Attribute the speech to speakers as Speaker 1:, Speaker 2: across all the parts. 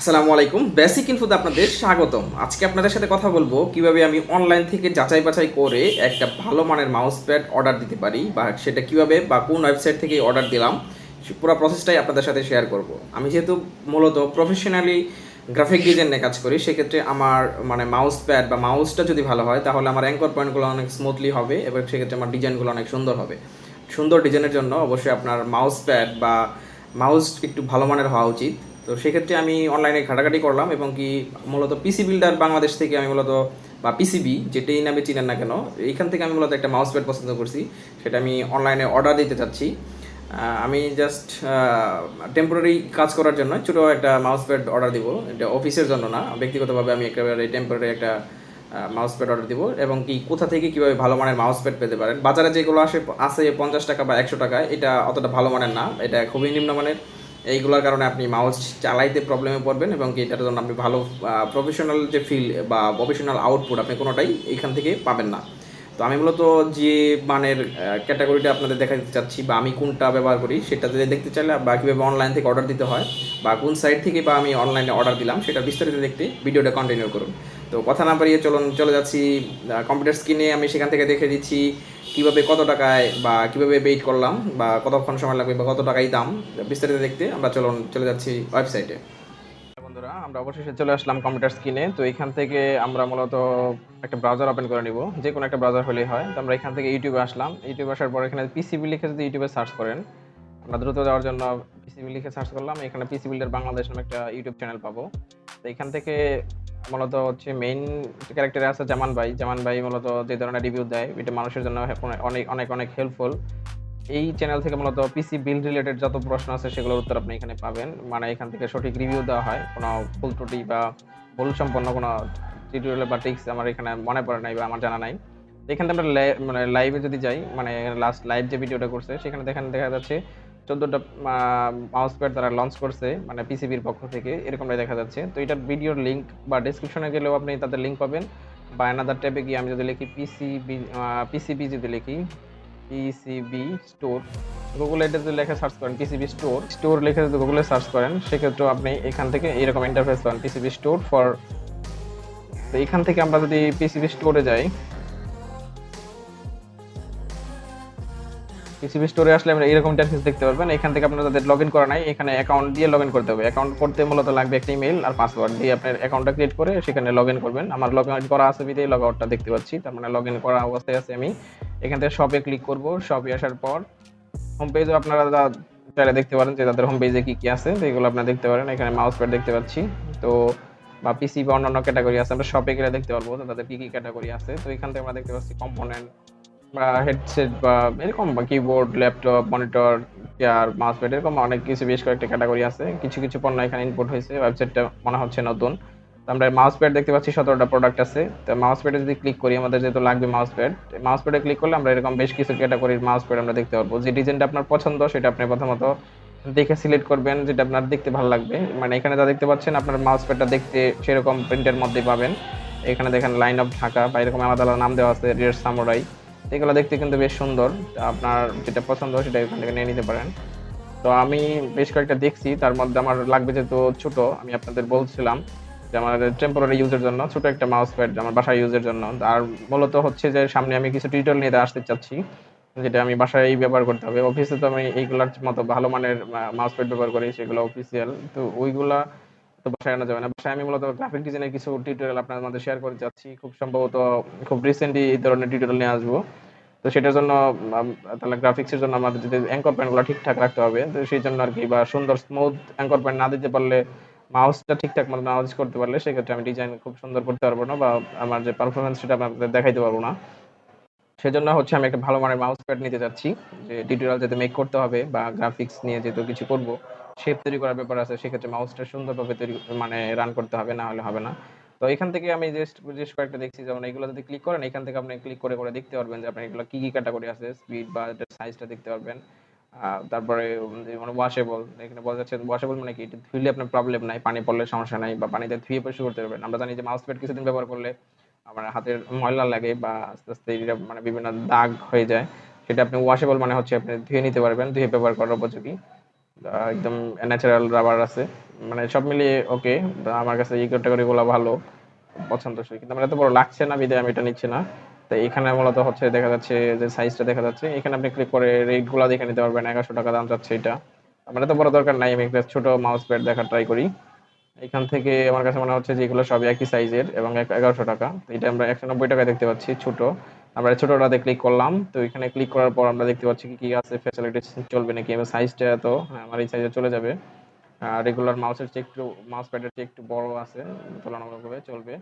Speaker 1: আসসালামু আলাইকুম। বেসিক ইনফোতে আপনাদের স্বাগতম। আজকে আপনাদের সাথে কথা বলব কীভাবে আমি অনলাইন থেকে যাচাই বাছাই করে একটা ভালো মানের মাউস প্যাড অর্ডার দিতে পারি বা সেটা কীভাবে বা কোন ওয়েবসাইট থেকে অর্ডার দিলাম পুরো প্রসেসটাই আপনাদের সাথে শেয়ার করব। আমি যেহেতু মূলত প্রফেশনালি গ্রাফিক ডিজাইন নিয়ে কাজ করি, সেক্ষেত্রে আমার মানে মাউস প্যাড বা মাউসটা যদি ভালো হয়, তাহলে আমার অ্যাঙ্কর পয়েন্টগুলো অনেক স্মুথলি হবে এবং সেক্ষেত্রে আমার ডিজাইনগুলো অনেক সুন্দর হবে। সুন্দর ডিজাইনের জন্য অবশ্যই আপনার মাউস প্যাড বা মাউস একটু ভালো মানের হওয়া উচিত। তো সেক্ষেত্রে আমি অনলাইনে ঘাটাঘাটি করলাম এবং কি মূলত পিসি বিল্ডার বাংলাদেশ থেকে আমি মূলত, বা পিসিবি যেটাই নামে চিনেন না কেন এইখান থেকে আমি মূলত একটা মাউস প্যাড পছন্দ করছি, সেটা আমি অনলাইনে অর্ডার দিতে চাচ্ছি। আমি জাস্ট টেম্পোরারি কাজ করার জন্য ছোটো একটা মাউস প্যাড অর্ডার দিব, এটা অফিসের জন্য না, ব্যক্তিগতভাবে আমি একেবারে টেম্পোরারি একটা মাউস প্যাড অর্ডার দিব এবং কি কোথা থেকে কীভাবে ভালো মানের মাউস প্যাড পেতে পারেন। বাজারে যেগুলো আসে, আছে পঞ্চাশ টাকা বা একশো টাকা, এটা অতটা ভালো মানের না, এটা খুবই নিম্নমানের এইগুলোর কারণে আপনি মাউস চালাইতে প্রবলেমে পড়বেন এবং এটার জন্য আপনি ভালো প্রফেশনাল যে ফিল বা প্রফেশনাল আউটপুট আপনি কোনোটাই এইখান থেকে পাবেন না। তো আমি মূলত যে মানের ক্যাটাগরিটা আপনাদের দেখাতে চাচ্ছি বা আমি কোনটা ব্যবহার করি সেটা যদি দেখতে চাইলে বা কীভাবে অনলাইন থেকে অর্ডার দিতে হয় বা কোন সাইট থেকে বা আমি অনলাইনে অর্ডার দিলাম সেটা বিস্তারিত দেখতে ভিডিওটা কন্টিনিউ করুন। তো কথা না বাড়িয়ে চলুন, চলে যাচ্ছি কম্পিউটার স্ক্রিনে আমি সেখান থেকে দেখে দিচ্ছি কীভাবে কত টাকায় বা কীভাবে বেইট করলাম বা কতক্ষণ সময় লাগবে বা কত টাকাই দাম, বিস্তারিত দেখতে আমরা চলুন, চলে যাচ্ছি ওয়েবসাইটে বন্ধুরা, আমরা অবশেষে চলে আসলাম কম্পিউটার স্ক্রিনে তো এখান থেকে আমরা মূলত একটা ব্রাউজার ওপেন করে নিব। যে কোনো একটা ব্রাউজার হলেই হয়। তো আমরা এখান থেকে ইউটিউবে আসলাম। ইউটিউবে আসার পর এখানে পিসিবি লিখে যদি ইউটিউবে সার্চ করেন, আমরা দ্রুত যাওয়ার জন্য পিসিবি লিখে সার্চ করলাম। এখানে পিসি বিল্ডার বাংলাদেশ নামে একটা ইউটিউব চ্যানেল পাবো। তো এখান থেকে মূলত হচ্ছে মেইন ক্যারেক্টারে আছে জামান ভাই। জামান ভাই মূলত যে ধরনের রিভিউ দেয়, এটা মানুষের জন্য অনেক অনেক অনেক হেল্পফুল এই চ্যানেল থেকে মূলত পিসি বিল্ড রিলেটেড যত প্রশ্ন আছে সেগুলোর উত্তর আপনি এখানে পাবেন। মানে এখান থেকে সঠিক রিভিউ দেওয়া হয়। কোনো ভুল ত্রুটি বা ভুল সম্পন্ন কোনো টিউটোরিয়াল বা টিক্স আমার এখানে মনে পড়ে নাই বা আমার জানা নাই। এখান থেকে আমরা মানে লাইভে যদি যাই মানে লাস্ট লাইভ যে ভিডিওটা করছে, সেখানে দেখেন দেখা যাচ্ছে চোদ্দোটা মাউস প্যাড তারা লঞ্চ করছে মানে পিসিবির পক্ষ থেকে, এরকমটাই দেখা যাচ্ছে। তো এটার ভিডিওর লিঙ্ক বা ডিসক্রিপশনে গেলেও আপনি তাদের লিঙ্ক পাবেন। বা অ্যানাদার ট্যাবে গিয়ে আমি যদি লিখি পিসিবি পিসিবি যদি লিখি পিসিবি স্টোর গুগলে এটা যদি লেখা সার্চ করেন পিসিবি স্টোর স্টোর লিখে যদি গুগলে সার্চ করেন সেক্ষেত্রে আপনি এখান থেকে এরকম ইন্টারফেস পান পিসিবি স্টোর ফর তো এখান থেকে আমরা যদি পিসিবি স্টোরে যাই পিসিবি স্টোরে আসলে আমরা এরকম ইন্টারফেস দেখতে পারবেন। এখান থেকে আপনারা যাদের লগ ইন করা নাই, এখানে অ্যাকাউন্ট দিয়ে লগ ইন করতে হবে। অ্যাকাউন্ট করতে মূলত লাগবে একটা ইমেল আর পাসওয়ার্ড দিয়ে আপনার অ্যাকাউন্টটা ক্রিয়েট করে সেখানে লগ ইন করবেন। আমার লগ ইন করা আছে বিধেই লগ আউটটা দেখতে পাচ্ছি। তার মানে লগ ইন করা অবস্থায় আছে আমি। এখান থেকে শপে ক্লিক করব। শপে আসার পর হোম পেজে আপনারা চাইলে দেখতে পারেন যে তাদের হোম পেজে কি কি আছে, তো এগুলো আপনারা দেখতে পারেন। এখানে মাউস প্যাড দেখতে পাচ্ছি। তো বা পিসি বা অন্যান্য ক্যাটাগরি আছে, আমরা শপে গেলে দেখতে পারব তাদের কি কি ক্যাটাগরি আছে। তো এখান থেকে আমরা দেখতে পাচ্ছি কম্পোনেন্ট হেডসেট বা এরকম বা keyboard laptop monitor chair mouse pad এরকম অনেক কিছু বেশ কয়েকটা ক্যাটাগরি আছে। কিছু কিছু পণ্য এখানে ইনপুট হয়েছে। ওয়েবসাইটটা মনে হচ্ছে নতুন। তো আমরা মাউস প্যাড দেখতে পাচ্ছি, সতেরোটা প্রোডাক্ট আছে। তো মাউস প্যাডে যদি ক্লিক করি, আমাদের যেহেতু লাগবে মাউস প্যাড মাউস প্যাডে ক্লিক করলে আমরা এরকম বেশ কিছু ক্যাটাগরির মাউস প্যাড আমরা দেখতে পারব। যে ডিজাইনটা আপনার পছন্দ, সেটা আপনি প্রথমত দেখে সিলেক্ট করবেন, যেটা আপনার দেখতে ভালো লাগবে। মানে এখানে যা দেখতে পাচ্ছেন, আপনার মাউস প্যাডটা দেখতে সেরকম প্রিন্টের মধ্যে পাবেন। এখানে দেখেন লাইন অফ ঢাকা বা এরকম আলাদা আলাদা নাম দেওয়া আছে রিয়ার সামুরাই এগুলো দেখতে কিন্তু বেশ সুন্দর। আপনার যেটা পছন্দ সেটা এখান থেকে নিয়ে নিতে পারেন। তো আমি বেশ কয়েকটা দেখছি, তার মধ্যে আমার লাগবে যেহেতু ছোট, আমি আপনাদের বলছিলাম যে আমার টেম্পোরারি ইউজের জন্য, ছোট একটা মাউস প্যাড আমার বাসায় ইউজের জন্য। আর মূলত হচ্ছে যে সামনে আমি কিছু টিউটোরিয়াল নিয়ে আসতে চাচ্ছি, যেটা আমি বাসায় ব্যবহার করতে হবে। অফিসে তো আমি এইগুলার মতো ভালো মানের মাউস প্যাড ব্যবহার করি, সেগুলো অফিসিয়াল তো ওইগুলা তো বাসায় আনা যাবে না। বাসায় আমি মূলত গ্রাফিক ডিজাইনের কিছু টিউটোরিয়াল আপনার মধ্যে শেয়ার করতে যাচ্ছি। খুব সম্ভবত খুব রিসেন্টলি এই ধরনের টিউটোরিয়াল নিয়ে আসব। তো সেটার জন্য তাহলে গ্রাফিক্সের জন্য আমাদের যদি অ্যাঙ্কর প্যান্টগুলো ঠিকঠাক রাখতে হবে, তো সেই জন্য আর কি বা সুন্দর স্মুথ অ্যাঙ্কর প্যান্ট না দিতে পারলে মাউসটা ঠিকঠাক মতো ইউজ করতে পারলে, সেক্ষেত্রে আমি ডিজাইন খুব সুন্দর করতে পারব না বা আমার যে পারফরমেন্স সেটা আপনাদের দেখাইতে পারব না। সেজন্য হচ্ছে আমি একটা ভালো মানের মাউস প্যাড নিতে যাচ্ছি, যে টিউটোরিয়াল যাতে মেক করতে হবে বা গ্রাফিক্স নিয়ে যেহেতু কিছু করব। শেপ তৈরি করার ব্যাপার আছে, সেক্ষেত্রে মাউসটা সুন্দরভাবে তৈরি মানে রান করতে হবে, না হলে হবে না। তো এখান থেকে আমি জাস্ট জাস্ট কয়েকটা দেখছি, যেমন এগুলো যদি ক্লিক করেন, এখান থেকে আপনি ক্লিক করে করে দেখতে পারবেন যে আপনার এগুলো কি কি ক্যাটাগরি আছে স্পিড বা সাইজটা দেখতে পারবেন। তারপরে মানে ওয়াশেবল এখানে বলা যাচ্ছে ওয়াশেবল মানে কি ধুইলে আপনার প্রবলেম নাই, পানি পড়লে সমস্যা নাই, বা পানিতে ধুয়ে পরিষ্কার করতে পারবেন। আমরা জানি যে মাউস প্যাড কিছুদিন ব্যবহার করলে আমার হাতের ময়লা লাগে বা আস্তে আস্তে মানে বিভিন্ন দাগ হয়ে যায়। সেটা আপনি ওয়াশেবল মানে হচ্ছে আপনি ধুয়ে নিতে পারবেন, ধুয়ে ব্যবহার করার উপযোগী। একদম ন্যাচারাল রাবার আছে। মানে সব মিলিয়ে ওকে আমার কাছে এই ক্যাটাগরিগুলো ভালো, পছন্দসই। কিন্তু আমার এত বড় লাগছে না, বিদায় আমি এটা নিচ্ছি না। তো এখানে মূলত হচ্ছে দেখা যাচ্ছে যে সাইজটা দেখা যাচ্ছে। এখানে আপনি ক্লিক করে রেটগুলো দেখে নিতে পারবেন, এগারোশো টাকা দাম যাচ্ছে এটা। আমার এত বড় দরকার নাই, আমি একটা ছোট মাউস প্যাড দেখার ট্রাই করি। এখান থেকে আমার কাছে মনে হচ্ছে যে এগুলো সবই একই সাইজের এবং এগারোশো টাকা। এটা আমরা একশো নব্বই টাকায় দেখতে পাচ্ছি, ছোট। আমরা ছোটটাতে ক্লিক করলাম, তো এখানে ক্লিক করার পর আমরা দেখতে পাচ্ছি কি কি আছে ফ্যাসিলিটি চলবে নাকি, এবং সাইজটা তো আমার এই সাইজে চলে যাবে। রেগুলার মাউসের চেয়ে একটু মাউস প্যাডের চেয়ে একটু বড় আছে, তুলনামূলকভাবে চলবে।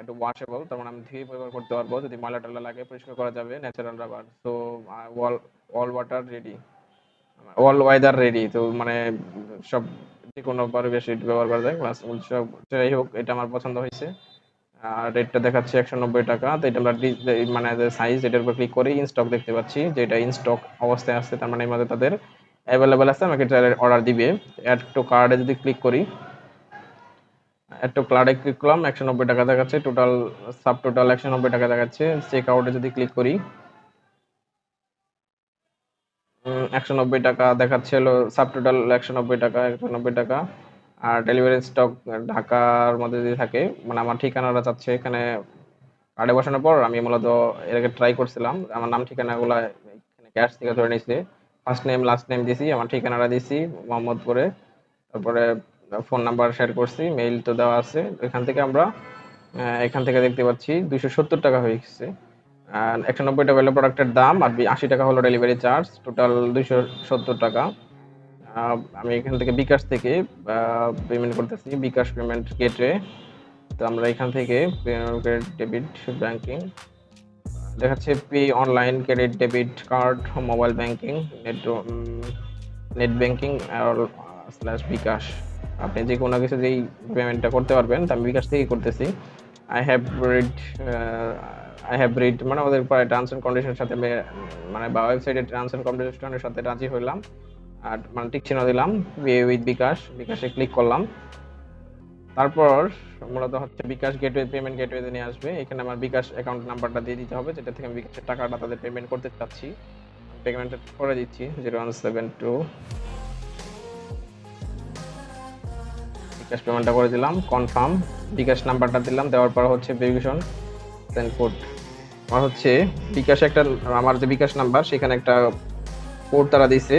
Speaker 1: একটু ওয়াশেবল তার মানে আমি ধুয়ে ব্যবহার করতে পারব, যদি ময়লা টয়লা লাগে পরিষ্কার করা যাবে ন্যাচারাল রাবার তো wall all water ready all weather ready তো মানে সব যে কোনো পরিবেশে ব্যবহার করা যায় প্লাস সব যাই হোক, এটা আমার পছন্দ হয়েছে। আর রেটটা দেখাচ্ছে একশো নব্বই টাকা। তো এটা মানে সাইজ এটার উপর ক্লিক করে ইনস্টক দেখতে পাচ্ছি যে এটা ইনস্টক অবস্থায় আছে তার মানে মধ্যে তাদের অ্যাভেলেবেল আছে, আমাকে অর্ডার দিবে। অ্যাড টু কার্ডে যদি ক্লিক করি অ্যাড টু কার্ডে ক্লিক করলাম, একশো নব্বই টাকা দেখাচ্ছে টোটাল সাব টোটাল একশো নব্বই টাকা দেখাচ্ছে। চেক আউটে যদি ক্লিক করি একশো নব্বই টাকা দেখাচ্ছে হলো সাব টোটাল একশো নব্বই টাকা, একশো নব্বই টাকা। আর ডেলিভারি স্টক ঢাকার মধ্যে যদি থাকে মানে আমার ঠিকানাটা চাচ্ছে এখানে কার্ডে বসানোর পর আমি মূলত এর আগে ট্রাই করছিলাম। আমার নাম ঠিকানাগুলো এখানে ক্যাশ থেকে ধরে নিয়েছে। ফার্স্ট নেম লাস্ট নেম দিছি আমার ঠিকানাটা দিছি মোহাম্মদপুরে। তারপরে ফোন নাম্বার শেয়ার করছি মেইল তো দেওয়া আছে। এখান থেকে আমরা এখান থেকে দেখতে পাচ্ছি দুশো সত্তর টাকা হয়ে গেছে। একশো নব্বই টাকা হলো প্রোডাক্টের দাম আর আশি টাকা হলো ডেলিভারি চার্জ টোটাল দুশো সত্তর টাকা। আমি এখান থেকে বিকাশ থেকে পেমেন্ট করতেছি, বিকাশ পেমেন্ট গেটওয়ে তো আমরা এখান থেকে ডেবিট ব্যাংকিং দেখাচ্ছে pay online credit debit card mobile banking net net banking slash bKash. আপনি যে কোনো কিছু যেই পেমেন্টটা করতে পারবেন, তা আমি বিকাশ থেকেই করতেছি। I have read I have read মানে আমাদের পরে টার্মস অ্যান্ড কন্ডিশনের সাথে মানে বা ওয়েবসাইটের টার্মস অ্যান্ড কন্ডিশনের সাথে রাজি হইলাম। আর মানে চিহ্ন দিলাম উইথ বিকাশ, বিকাশে ক্লিক করলাম। তারপর মূলত হচ্ছে বিকাশ গেটওয়ে পেমেন্ট গেটওয়েতে নিয়ে আসবে। এখানে আমার বিকাশ অ্যাকাউন্ট নাম্বারটা দিয়ে দিতে হবে, যেটা থেকে আমি বিকাশের টাকাটা তাদের পেমেন্ট করতে চাচ্ছি। পেমেন্ট করে দিচ্ছি zero one seven two bKash পেমেন্টটা করে দিলাম কনফার্ম বিকাশ নাম্বারটা দিলাম, দেওয়ার পর হচ্ছে ভেরিফিকেশন সেন্ড কোড আমার হচ্ছে বিকাশে একটা, আমার যে বিকাশ নাম্বার সেখানে একটা কোড তারা দিছে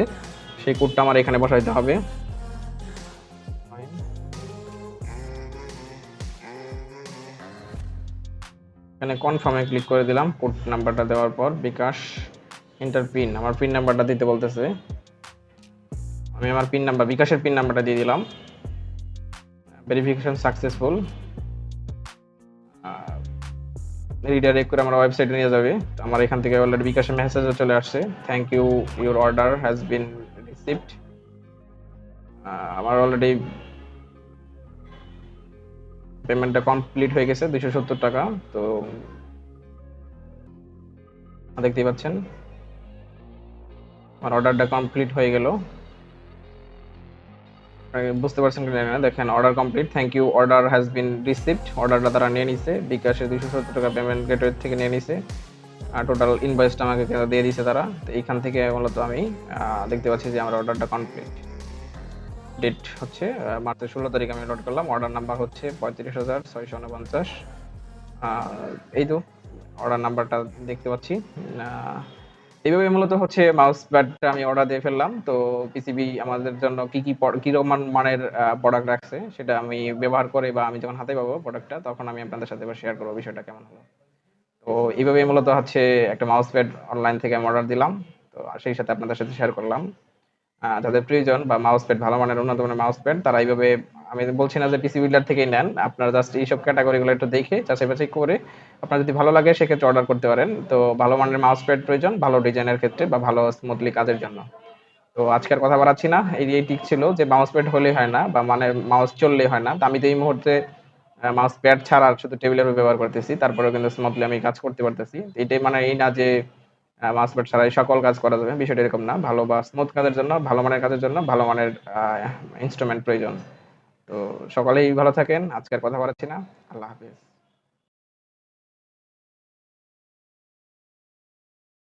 Speaker 1: সেই কোডটা আমার এখানে বসাইতে হবে। এখানে কনফার্মে ক্লিক করে দিলাম কোড নাম্বারটা দেওয়ার পর বিকাশ ইন্টার পিন আমার পিন নাম্বারটা দিতে বলতেছে। আমি আমার পিন নাম্বার বিকাশের পিন নাম্বারটা দিয়ে দিলাম। ভেরিফিকেশন সাকসেসফুল রিডাইরেক্ট করে আমার ওয়েবসাইটে নিয়ে যাবে। আমার এখান থেকে অলরেডি বিকাশের মেসেজও চলে আসছে। Thank you your order has been received আমার অলরেডি পেমেন্টটা কমপ্লিট হয়ে গেছে দুশো সত্তর টাকা। তো দেখতেই পাচ্ছেন, আমার অর্ডারটা কমপ্লিট হয়ে গেল। বুঝতে পারছেন কি না। দেখেন order complete thank you order has been received অর্ডারটা তারা নিয়ে নিছে, বিকাশে দুশো সত্তর টাকা পেমেন্ট গেটওয়ে থেকে নিয়ে নিছে। টোটাল ইনভয়েসটা আমাকে দিয়ে দিছে তারা? তো এইখান থেকে মূলত আমি দেখতে পাচ্ছি যে আমার অর্ডারটা কমপ্লিট ডেট হচ্ছে মার্চের ষোলো তারিখ আমি লোড করলাম। অর্ডার নাম্বার হচ্ছে পঁয়ত্রিশ হাজার ছয়শো উনপঞ্চাশ। এই তো অর্ডার নাম্বারটা দেখতে পাচ্ছি। এইভাবে মূলত হচ্ছে মাউস প্যাডটা আমি অর্ডার দিয়ে ফেললাম। তো পিসিবি আমাদের জন্য কি কি পড- কি মানের প্রোডাক্ট রাখছে, সেটা আমি ব্যবহার করে বা আমি যখন হাতে পাবো প্রোডাক্টটা তখন আমি আপনাদের সাথে শেয়ার করব বিষয়টা কেমন হলো। তো এইভাবে মূলত হচ্ছে একটা মাউস প্যাড অনলাইন থেকে আমি অর্ডার দিলাম। তো সেই সাথে আপনাদের সাথে শেয়ার করলাম। যাদের প্রয়োজন বা মাউস প্যাড ভালো মানের উন্নত মানের মাউস প্যাড তারা এইভাবে, আমি বলছি না যে পিসি বিল্ডার থেকেই নেন। আপনারা জাস্ট এইসব ক্যাটাগরিগুলো একটু দেখে যাচাই করে আপনার যদি ভালো লাগে, সেক্ষেত্রে অর্ডার করতে পারেন। তো ভালো মানের মাউস প্যাড প্রয়োজন, ভালো ডিজাইনের ক্ষেত্রে বা ভালো স্মুথলি কাজের জন্য। তো আজকের কথা বাড়াচ্ছি না। এই টিক ছিল যে মাউস প্যাড হলেই হয় না বা মানে মাউস চললেই হয় না। তো আমি তো এই মুহূর্তে মাউস প্যাড ছাড়া শুধু টেবিলের উপর ব্যবহার করতেছি। তারপরেও কিন্তু স্মুথলি আমি কাজ করতে পারতেছি। এটাই মানে এই না যে মাউস প্যাড ছাড়াই সকল কাজ করা যাবে, বিষয়টা এরকম না। ভালো বা স্মুথ কাজের জন্য, ভালো মানের কাজের জন্য, ভালো মানের ইনস্ট্রুমেন্ট প্রয়োজন। তো সকলেই ভালো থাকেন। আজকের কথা বলাচ্ছি না। আল্লাহ হাফিজ।